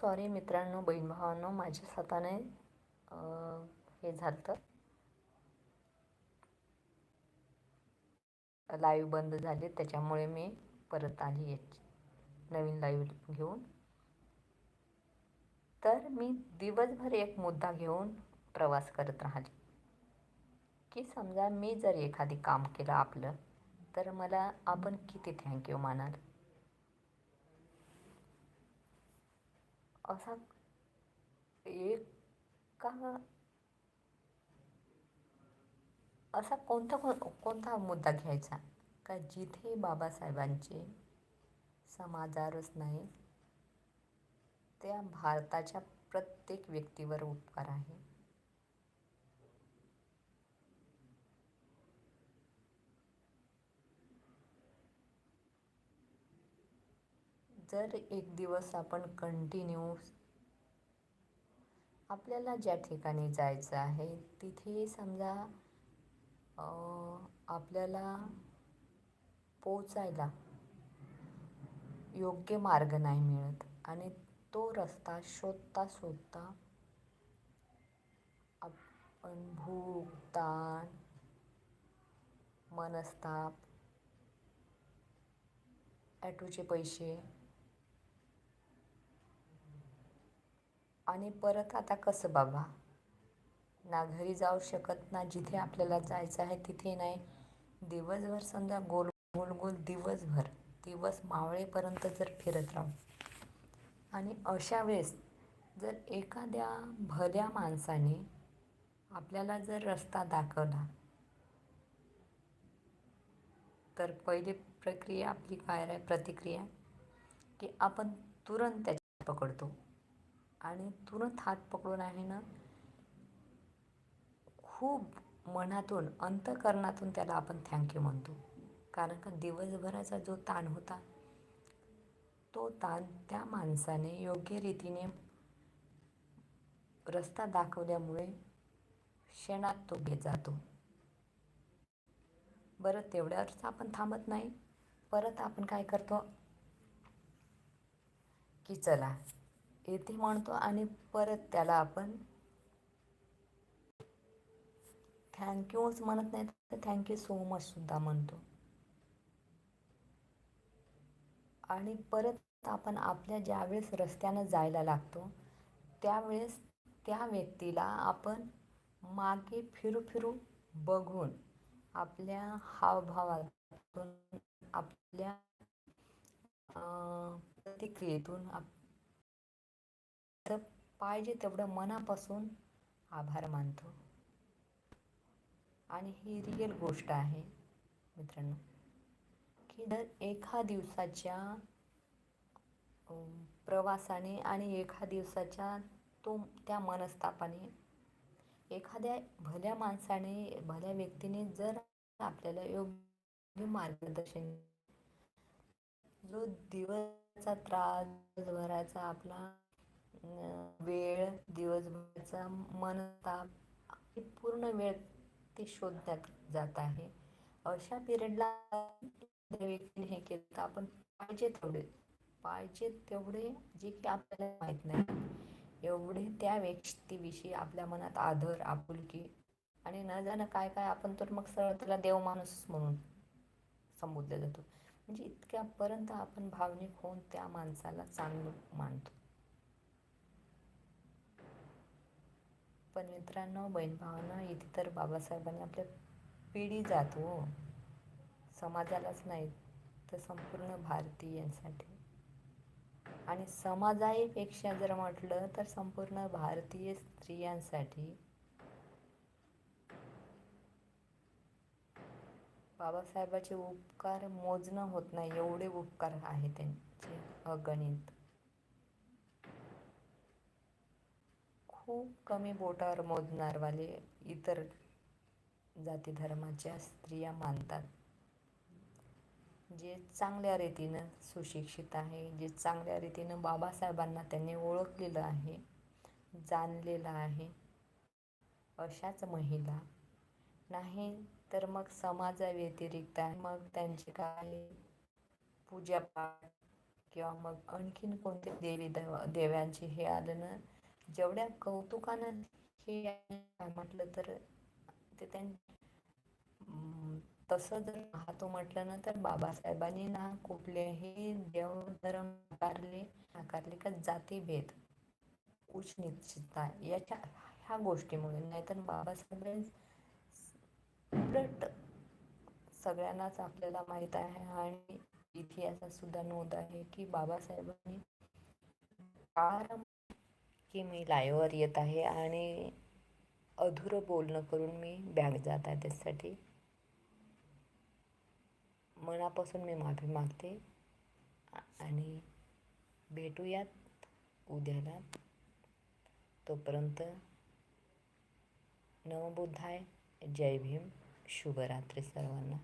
Sorry मित्रांनो बहीण भावांनो माझ्या स्वतःने हे झालं लाईव्ह बंद झाले त्याच्यामुळे मी परत आली याची नवीन लाईव्ह घेऊन. तर मी दिवसभर एक मुद्दा घेऊन प्रवास करत राहिली. की समजा मी जर एखादी काम केलं आपलं तर मला आपण किती थँक्यू मानाल असा एक का असा कोणता कोण कोणता मुद्दा घ्यायचा? का जिथे बाबासाहेबांचे समाजारच नाही त्या भारताच्या प्रत्येक व्यक्तीवर उपकार आहे? जर एक दिवस आपण कंटिन्यू आपल्याला ज्या ठिकाणी जायचं आहे तिथे समजा आपल्याला पोचायला योग्य मार्ग नाही मिळत आणि तो रस्ता शोधता शोधता आपण भूक ताण मनस्ताप ॲटोचे पैसे आणि परत आता कसं बाबा? ना घरी जाऊ शकत ना जिथे आपल्याला जायचं आहे तिथे नाही. दिवसभर समजा गोल गोल गोल दिवसभर दिवस मावळेपर्यंत जर फिरत राहू. आणि अशा वेळेस जर एखाद्या भल्या माणसाने आपल्याला जर रस्ता दाखवला तर पहिली प्रक्रिया आपली काय आहे? प्रतिक्रिया की आपण तुरंत त्याच्या पकडतो. आणि तुरंत हात पकडून आहे ना खूप मनातून अंतकरणातून त्याला आपण थँक्यू म्हणतो. कारण का दिवसभराचा जो ताण होता तो ताण त्या माणसाने योग्य रीतीने रस्ता दाखवल्यामुळे शेणात तो घेत जातो. बरं तेवढ्यावरच आपण थांबत नाही. परत आपण काय करतो? की चला येथे म्हणतो आणि परत त्याला आपण थँक्यूच म्हणत नाही तर थँक्यू सो मच सुद्धा म्हणतो. आणि परत आपण आपल्या ज्यावेळेस रस्त्यानं जायला लागतो त्यावेळेस त्या व्यक्तीला आपण मागे फिरू फिरू बघून आपल्या हावभावातून आपल्या प्रतिक्रियेतून आप तर पाहिजे तेवढं मनापासून आभार मानतो. आणि ही रिअल गोष्ट आहे मित्रांनो की जर एका दिवसाच्या प्रवासाने आणि एका दिवसाच्या तो त्या मनस्तापाने एखाद्या भल्या माणसाने भल्या व्यक्तीने जर आपल्याला योग्य मार्गदर्शन जो दिवसचा त्रास दिवसभराचा आपला वेळ दिवसभराचा मनताप पूर्ण वेळ ते शोधण्यात जात आहे. अशा पिरियडला व्यक्तीने हे केलं तर आपण पाहिजे तेवढे पाहिजे तेवढे जे की आपल्याला माहीत नाही. एवढे त्या व्यक्तीविषयी आपल्या मनात आदर आपुलकी आणि न जाणं काय काय आपण तर मग सरळ त्याला देव माणूस म्हणून संबोधलं जातो. म्हणजे इतक्यापर्यंत आपण भावनिक होऊन त्या माणसाला चांगलं मानतो. पण मित्रांनो बहीण भावांनो इथे तर बाबासाहेबांनी आपल्या पिढी जातो हो. समाजालाच नाही तर संपूर्ण भारतीयांसाठी आणि समाजापेक्षा जर म्हटलं तर संपूर्ण भारतीय स्त्रियांसाठी बाबासाहेबाचे उपकार मोजणं होत नाही एवढे उपकार आहे त्यांचे अगणित. खूप कमी बोटावर मोजणारवाले इतर जाती धर्माच्या स्त्रिया मानतात. जे चांगल्या रीतीनं सुशिक्षित आहे जे चांगल्या रीतीनं बाबासाहेबांना त्यांनी ओळखलेलं आहे जाणलेलं आहे अशाच महिला नाही तर मग समाजाव्यतिरिक्त मग त्यांचे काय पूजापाठ किंवा मग आणखीन कोणते देवी देव देव्यांचे हे आलं ना जेवढ्या कौतुकानं हे म्हटलं तर ते त्यां तसं जर पाहतो म्हटलं ना तर बाबासाहेबांनी ना कुठलेही देव धर्म नाकारले नाकारले का जातीभेद उच्च निश्चितता याच्या ह्या गोष्टीमुळे. नाहीतर बाबासाहेबांनी सगळ्यांनाच आपल्याला माहीत आहे आणि इतिहासात सुद्धा नोंद आहे की बाबासाहेबांनी फार की मी लाईव्हवर येत आहे आणि अधुरं बोलणं करून मी बॅग जात आहे त्यासाठी मनापासून मी माफी मागते आणि भेटूयात उद्याला. तोपर्यंत नवबुद्धाय जय भीम. शुभरात्री सर्वांना.